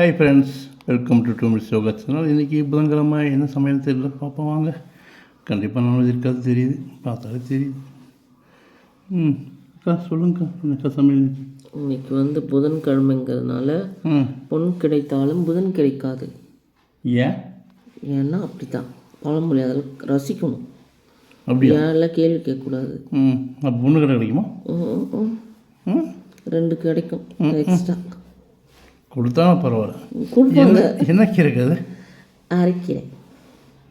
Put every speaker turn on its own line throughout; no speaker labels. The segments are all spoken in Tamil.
Hi friends welcome to two minutes yoga channel இன்றைக்கி புதன்கிழமை என்ன சமையல் தெரியல? பார்ப்போம் வாங்க. கண்டிப்பாக நான்வெஜ் இருக்காது தெரியுது. பார்த்தாலே தெரியுது. ம் அக்கா சொல்லுங்கக்கா என்னக்கா சமையல்? இன்னைக்கு?
வந்து புதன்கிழமைங்கிறதுனால பொன் கிடைத்தாலும் புதன் கிடைக்காது.
ஏன்?
ஏன்னா அப்படித்தான். பழமொழி அதில் ரசிக்கணும்.
அப்படியா?
ஏன்லாம் கேள்வி கேட்கக்கூடாது.
ம் அப்போ பொண்ணு கடை கிடைக்குமா?
ரெண்டு கிடைக்கும் எக்ஸ்ட்ரா
கொடுத்தாலும் பரவாயில்ல.
கொடுப்பாங்க.
என்ன கீரைக்கு அது?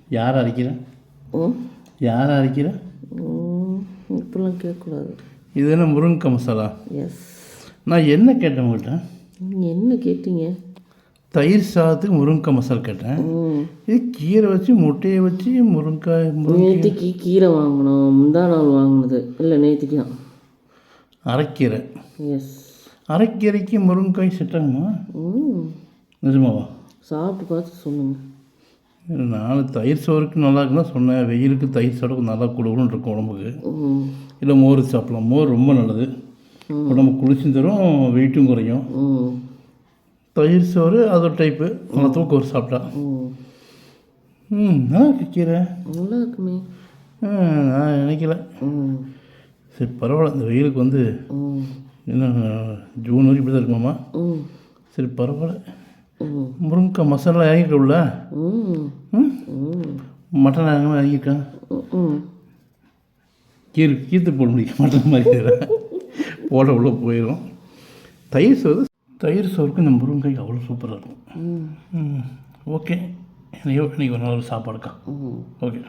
யார் அரைக்கிறேன்
ம்
யார்
ம், இப்படிலாம் கேட்கக்கூடாது.
இது என்ன முருங்கை மசாலா?
எஸ்
நான் என்ன கேட்டேன் உங்கள்கிட்ட?
நீங்கள் என்ன கேட்டீங்க?
தயிர் சாதத்துக்கு முருங்கை மசாலா கேட்டேன். இது கீரை வச்சு முட்டையை வச்சு முருங்காய் முருங்கை
நேற்றுக்கு கீரை வாங்கினோம். முந்தா நாள் வாங்கினது. இல்லை நேற்றுக்கு தான்.
அரைக்கீரை.
எஸ்
அரைக்கீரைக்கு முருங்காய் செட்டாகுமா
ம்
நிஜமாவா?
சாப்பிட்டு பார்த்து சொல்லுங்கள்
நான் தயிர் சோறுக்கு நல்லா இருக்குன்னு சொன்னேன். வெயிலுக்கு தயிர் சோறுக்கு நல்லா கொடுக்கணும் இருக்கும் உடம்புக்கு. இல்லை மோர் சாப்பிடலாம். மோர் ரொம்ப நல்லது. உடம்பு குளிச்சும் தரும் வெயிட்டும் குறையும். தயிர் சோறு அது ஒரு டைப்பு நல்லா தூக்கம் ஒரு சாப்பிட்டா.
ம்
நல்லா கீரை.
நல்லா இருக்குமே.
நான் நினைக்கல. சரி பரவாயில்ல. இந்த வெயிலுக்கு வந்து என்ன ஜூன் வரைக்கும் இப்படி தான் இருக்குமாம்மா சரி பரவாயில்ல.
ம்
முருங்கக்காய் மசாலா
ம்?
மட்டன் இறங்காம இறங்கியிருக்கேன் கீறு கீத்து போட முடியும்? மட்டன் மாதிரி. போட உள்ள போயிடும் தயிர் சோறு தயிர் சோறுக்கு இந்த முருங்கைக்கு அவ்வளோ சூப்பராக இருக்கும். ஓகே. இன்னைக்கு இன்னைக்கு ஒரு ஒரு சாப்பாடுக்கா ஓகே.